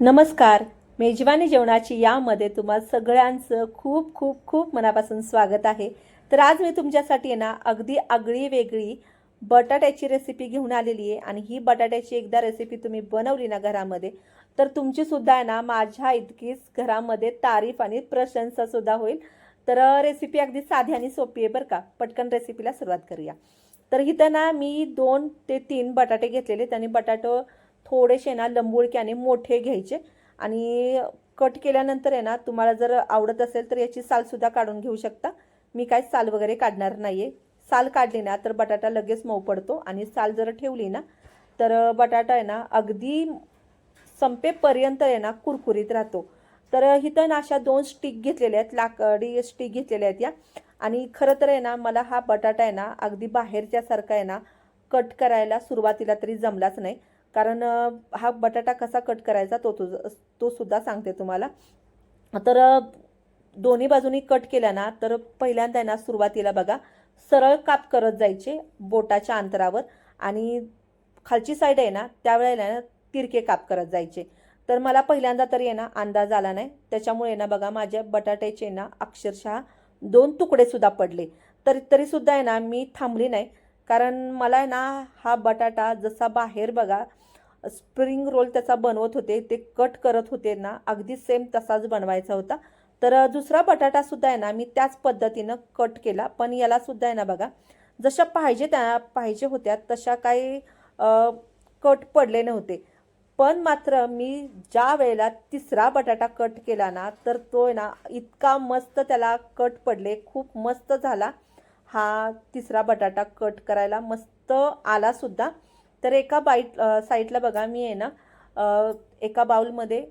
नमस्कार. मेजवानी जेवणाची यामध्ये तुम्हा सगळ्यांचं खूप खूप खूप मनापासून स्वागत आहे. तर आज मी तुमच्यासाठी आहे ना अगदी आगळी वेगळी बटाट्याची रेसिपी घेऊन आलेली आहे आणि ही बटाट्याची एकदा रेसिपी तुम्ही बनवली ना घरामध्ये तर तुमचीसुद्धा आहे ना माझ्या इतकीच घरामध्ये तारीफ आणि प्रशंसासुद्धा होईल. तर रेसिपी अगदी साधी आणि सोपी आहे बरं का. पटकन रेसिपीला सुरुवात करूया. तर इथं ना मी दोन ते तीन बटाटे घेतलेले आणि बटाटो थोडेसे ना लंबुळक्याने मोठे घ्यायचे. आणि कट केल्यानंतर आहे ना तुम्हाला जर आवडत असेल तर याची सालसुद्धा काढून घेऊ शकता. मी काय साल वगैरे काढणार नाही आहे साल काढली ना तर बटाटा लगेच मऊ पडतो. आणि साल जर ठेवली ना तर बटाटा आहे ना अगदी संपेपर्यंत आहे ना कुरकुरीत राहतो. तर इथं ना अशा दोन स्टिक घेतलेल्या आहेत लाकडी स्टिक घेतलेल्या आहेत या. आणि खरं तर आहे ना मला हा बटाटा आहे ना अगदी बाहेरच्यासारखा आहे ना कट करायला सुरुवातीला तरी जमलाच नाही. कारण हा बटाटा कसा कट करायचा तो तुझ तो सुद्धा सांगते तुम्हाला. तर दोन्ही बाजूनी कट केला ना तर पहिल्यांदा आहे ना सुरुवातीला बघा सरळ काप करत जायचे बोटाच्या अंतरावर आणि खालची साईड आहे ना त्यावेळेला ना तिरके काप करत जायचे. तर मला पहिल्यांदा तरी आहे ना अंदाज आला नाही. त्याच्यामुळे ना बघा माझ्या बटाट्याचे ना अक्षरशः दोन तुकडे सुद्धा पडले. तर तरीसुद्धा आहे ना मी थांबली नाही. कारण मला आहे ना हा बटाटा जसा बाहेर बघा स्प्रिंग रोल त्याचा बनवत होते ते कट करत होते ना अगदी सेम तसाच बनवायचा होता. तर दुसरा बटाटासुद्धा आहे ना मी त्याच पद्धतीनं कट केला. पण यालासुद्धा आहे ना बघा जशा पाहिजे त्या पाहिजे होत्या तशा काही कट पडले नव्हते. पण मात्र मी ज्या वेळेला तिसरा बटाटा कट केला ना तर तो आहे ना इतका मस्त त्याला कट पडले खूप मस्त झाला. हा तिसरा बटाटा कट करायला मस्त आलासुद्धा. तर एका बाईट साईडला बघा मी आहे ना एका बाउलमध्ये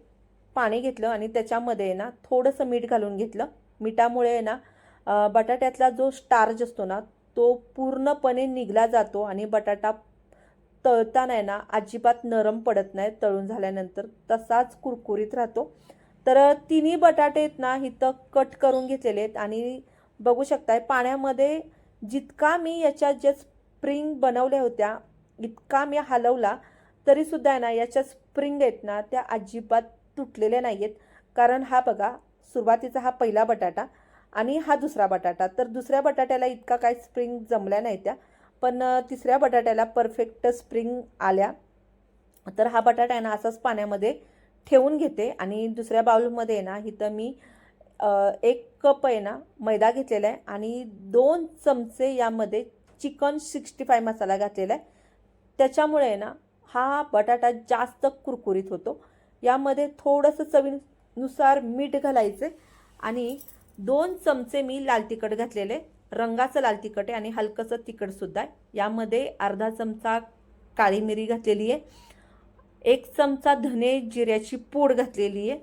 पाणी घेतलं आणि त्याच्यामध्ये आहे ना थोडंसं मीठ घालून घेतलं. मिठामुळे आहे ना बटाट्यातला जो स्टार्च असतो ना तो पूर्णपणे निघला जातो आणि बटाटा तळताना आहे ना अजिबात नरम पडत नाही तळून झाल्यानंतर तसाच कुरकुरीत राहतो. तर तिन्ही बटाटे आहेत ना इथं कट करून घेतलेले आहेत आणि बघू शकताय. पाण्यामध्ये जितका मी याच्या ज्या स्प्रिंग बनवल्या होत्या इतका मी हलवला तरीसुद्धा आहे ना याच्या स्प्रिंग आहेत ना त्या अजिबात तुटलेल्या नाही आहेत कारण हा बघा सुरुवातीचा हा पहिला बटाटा आणि हा दुसरा बटाटा. तर दुसऱ्या बटाट्याला इतका काय स्प्रिंग जमल्या नाही त्या. पण तिसऱ्या बटाट्याला परफेक्ट स्प्रिंग आल्या. तर हा बटाटा आहे ना असाच पाण्यामध्ये ठेवून घेते. आणि दुसऱ्या बाउलमध्ये आहे ना इथं मी एक कप आहे ना मैदा घेतलेला आहे आणि दोन चमचे यामध्ये चिकन सिक्स्टी फाय मसाला घातलेला आहे. त्याच्यामुळे आहे ना हा बटाटा जास्त कुरकुरीत होतो. यामध्ये थोडंसं चवीनुसार मीठ घालायचे आणि दोन चमचे मी लाल तिखट घातलेले रंगाचं लाल तिखट आहे आणि हलकंसं तिखटसुद्धा आहे. यामध्ये अर्धा चमचा काळी मिरी घातलेली आहे. एक चमचा धने जिऱ्याची पूड घातलेली आहे.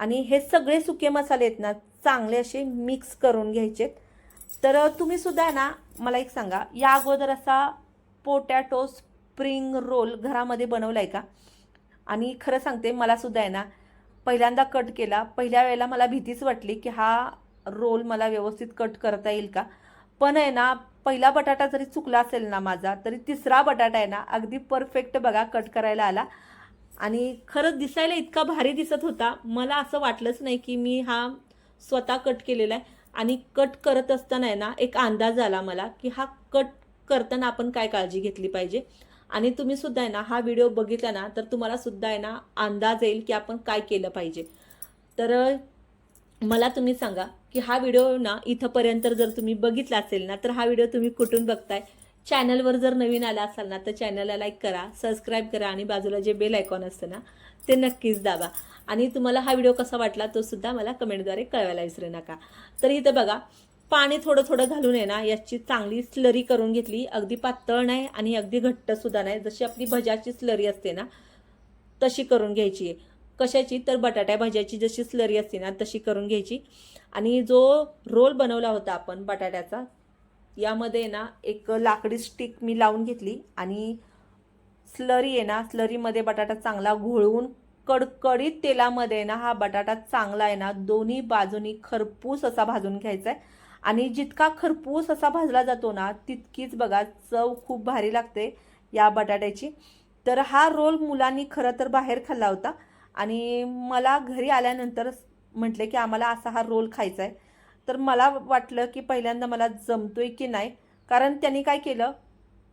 आणि हे सगळे सुके मसाले आहेत ना चांगले असे मिक्स करून घ्यायचे तर तुम्ही सुद्धा आहे ना मला एक सांगा या अगोदर असा पोटॅटो स्प्रिंग रोल घरामध्ये बनवला आहे का? आणि खरं सांगते मला सुद्धा आहे ना पहिल्यांदा कट केला. पहिल्या वेळेला मला भीतीच वाटली की हा रोल मला व्यवस्थित कट करता येईल का? पण आहे ना पहिला बटाटा जरी चुकला असेल ना माझा तरी तिसरा बटाटा आहे ना अगदी परफेक्ट बघा कट करायला आला. आणि खरंच दिसायला इतका भारी दिसत होता. मला असं वाटलंच नाही की मी हा स्वतः कट केलेला आहे. आणि कट करत असताना आहे ना एक अंदाज आला मला की हा कट करताना आपण काय काळजी घेतली पाहिजे. आणि तुम्ही सुद्धा आहे ना हा व्हिडिओ बघितला ना तर तुम्हाला सुद्धा आहे ना अंदाज येईल की आपण काय केलं पाहिजे. तर मला तुम्ही सांगा की हा व्हिडिओ ना इथंपर्यंत जर तुम्ही बघितला असेल ना तर हा व्हिडिओ तुम्ही कुठून बघताय? चॅनलवर जर नवीन आला असाल ना तर चॅनलला लाईक करा सबस्क्राईब करा आणि बाजूला जे बेल आयकॉन असतं ना ते नक्कीच दाबा. आणि तुम्हाला हा व्हिडिओ कसा वाटला तो सुद्धा मला कमेंटद्वारे कळवायला विसरू नका. तर इथं बघा पाणी थोडं थोडं घालून आहे ना याची चांगली स्लरी करून घेतली. अगदी पातळ नाही आणि अगदी घट्ट सुद्धा नाही. जशी आपली भज्याची स्लरी असते ना तशी करून घ्यायची. आहे कशाची? तर बटाट्या भाज्याची जशी स्लरी असते ना तशी करून घ्यायची. आणि जो रोल बनवला होता आपण बटाट्याचा यामध्ये ना एक लाकडी स्टिक मी लावून घेतली आणि स्लरी आहे ना स्लरीमध्ये बटाटा चांगला घोळवून कडकडीत तेलामध्ये ना हा बटाटा चांगला आहे ना दोन्ही बाजूनी खरपूस असा भाजून घ्यायचा आहे आणि जितका खरपूस असा भाजला जातो ना तितकीच बघा चव खूप भारी लागते या बटाट्याची. तर हा रोल मुलांनी खरं तर बाहेर खाल्ला होता आणि मला घरी आल्यानंतर म्हटले की आम्हाला असा हा रोल खायचा आहे तर मला वाटलं की पहिल्यांदा मला जमतोय की नाही. कारण त्यांनी काय केलं?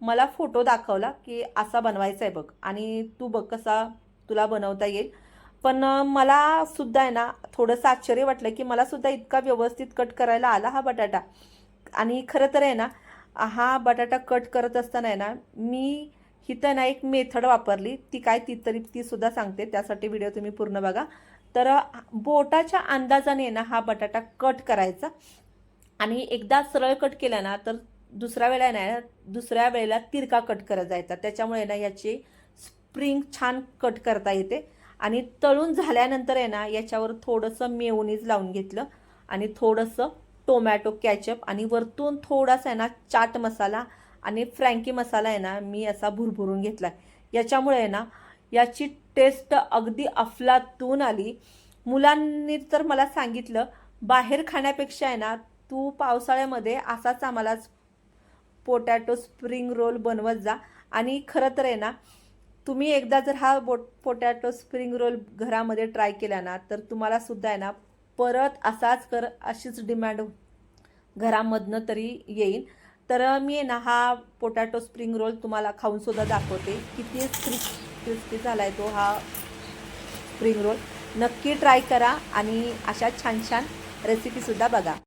मला फोटो दाखवला की असा बनवायचा आहे बघ. आणि तू बघ कसा तुला बनवता येईल. पण मला सुद्धा आहे ना थोडंसं आश्चर्य वाटलं की मला सुद्धा इतका व्यवस्थित कट करायला आला हा बटाटा. आणि खरं तर आहे ना हा बटाटा कट करत असताना आहे ना मी इथं ना एक मेथड वापरली. ती काय ती तरी ती सुद्धा सांगते. त्यासाठी व्हिडिओ तुम्ही पूर्ण बघा. तर बोटाच्या अंदाजाने ना हा बटाटा कट करायचा. आणि एकदा सरळ कट केला ना तर दुसऱ्या वेळेला नाही ना दुसऱ्या वेळेला तिरका कट करत जायचा. त्याच्यामुळे ना याची स्प्रिंग छान कट करता येते. आणि तळून झाल्यानंतर आहे ना याच्यावर थोडंसं मेवणीज लावून घेतलं. आणि थोडंसं टोमॅटो कॅचअप आणि वरतून थोडासा आहे ना चाट मसाला आणि फ्रँकी मसाला आहे ना मी असा भुरभुरून घेतला याच्यामुळे आहे ना याची टेस्ट अगदी अफलातून आली. मुलांनी तर मला सांगितलं बाहेर खाण्यापेक्षा आहे ना तू पावसाळ्यामध्ये असाच आम्हालाच पोटॅटो स्प्रिंग रोल बनवत जा. आणि खरं तर आहे ना तुम्ही एकदा जर हा बोट पोटॅटो स्प्रिंग रोल घरामध्ये ट्राय केला ना तर तुम्हाला सुद्धा आहे ना परत असाच कर अशीच डिमांड घरामधनं तरी येईल. तर मी आहे ना हा पोटॅटो स्प्रिंग रोल तुम्हाला खाऊन सुद्धा दाखवते. किती क्रिस्प क्रिस्पी झाला आहे तो हा स्प्रिंग रोल नक्की ट्राय करा आणि अशा छान छान रेसिपीसुद्धा बघा.